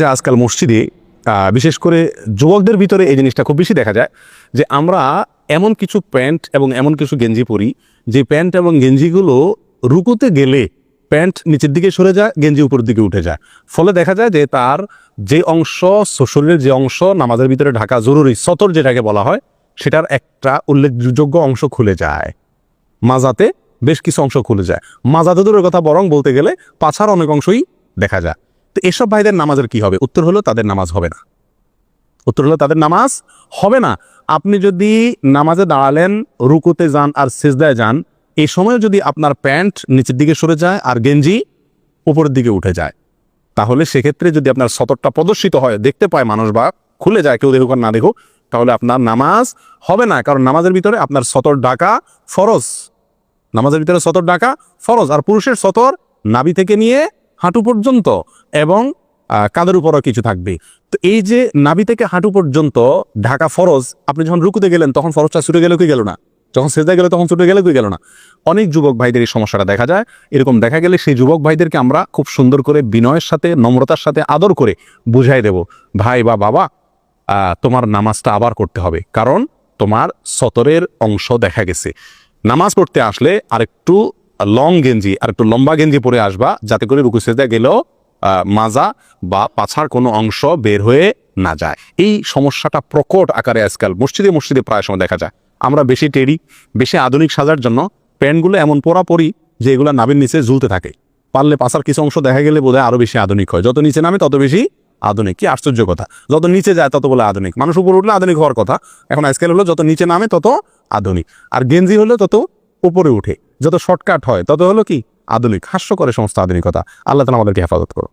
যে আজকাল মসজিদে বিশেষ করে যুবকদের ভিতরে এই জিনিসটা খুব বেশি দেখা যায় যে আমরা এমন কিছু প্যান্ট এবং এমন কিছু গেঞ্জি পরি, যে প্যান্ট এবং গেঞ্জিগুলো রুকুতে গেলে প্যান্ট নিচের দিকে সরে যায়, গেঞ্জি উপরের দিকে উঠে যায়। ফলে দেখা যায় যে তার যে অংশ, শরীরের যে অংশ, নামাজের ভিতরে ঢাকা জরুরি সতর যেটাকে বলা হয়, সেটার একটা উল্লেখযোগ্য অংশ খুলে যায়। মাজাতে বেশ কিছু অংশ খুলে যায়। মাজাতে দূরের কথা বরং বলতে গেলে পাছার অনেক অংশই দেখা যায়। তো এসব ভাইদের নামাজের কি হবে? উত্তর হলো তাদের নামাজ হবে না। উত্তর হলো তাদের নামাজ হবে না। আপনি যদি নামাজে দাঁড়ালেন, রুকুতে যান আর সেজদায় যান এই সময় যদি আপনার প্যান্ট নিচের দিকে সরে যায় আর গেঞ্জি উপরের দিকে উঠে যায়, তাহলে সেক্ষেত্রে যদি আপনার সতরটা প্রদর্শিত হয়, দেখতে পায় মানুষ বা খুলে যায়, কেউ দেখুক আর না দেখুক, তাহলে আপনার নামাজ হবে না। কারণ নামাজের ভিতরে আপনার সতর ডাকা ফরজ। নামাজের ভিতরে সতর ডাকা ফরজ। আর পুরুষের সতর নাবি থেকে নিয়ে হাঁটু পর্যন্ত এবং কাদের উপরও কিছু থাকবে। তো এই যে নাভি থেকে হাঁটু পর্যন্ত ঢাকা ফরজ, আপনি যখন রুকুতে গেলেন, তখন ফরজটা ছুটে গেল কি গেল না? যখন সেজদা গেল, তখন ছুটে গেলে কি গেল না? অনেক যুবক ভাইদের এই সমস্যাটা দেখা যায়। এরকম দেখা গেলে সেই যুবক ভাইদেরকে আমরা খুব সুন্দর করে বিনয়ের সাথে, নম্রতার সাথে আদর করে বুঝাই দেব। ভাই বা বাবা তোমার নামাজটা আবার করতে হবে। কারণ তোমার সতরের অংশ দেখা গেছে। নামাজ পড়তে আসলে আরেকটু লং গেঞ্জি আর একটু লম্বা গেঞ্জি পরে আসবা, যাতে করে রুকু সেজদা গেলেও মাজা বা পাছার কোনো অংশ বের হয়ে না যায়। এই সমস্যাটা প্রকট আকারে আজকাল, মসজিদে মসজিদে প্রায় সময় দেখা যায়। আমরা বেশি টেরি বেশি আধুনিক সাজার জন্য প্যান্টগুলো এমন পোড়া পরি যে এগুলো নাবির নিচে ঝুলতে থাকে। পারলে পাছার কিছু অংশ দেখা গেলে বোধহয় আরও বেশি আধুনিক হয়। যত নিচে নামে তত বেশি আধুনিক। কি আশ্চর্য কথা। যত নিচে যায় তত বলে আধুনিক। মানুষ উপরে উঠলে আধুনিক হওয়ার কথা। এখন আজকাল হলো যত নিচে নামে তত আধুনিক। আর গেঞ্জি হলো তত উপরে উঠে, যত শর্টকাট হয়, তত হলো কি? আধুনিক হাস্য করে সমস্ত আধুনিকতা। আল্লাহ তালা আমাদেরকে হেফাজত করো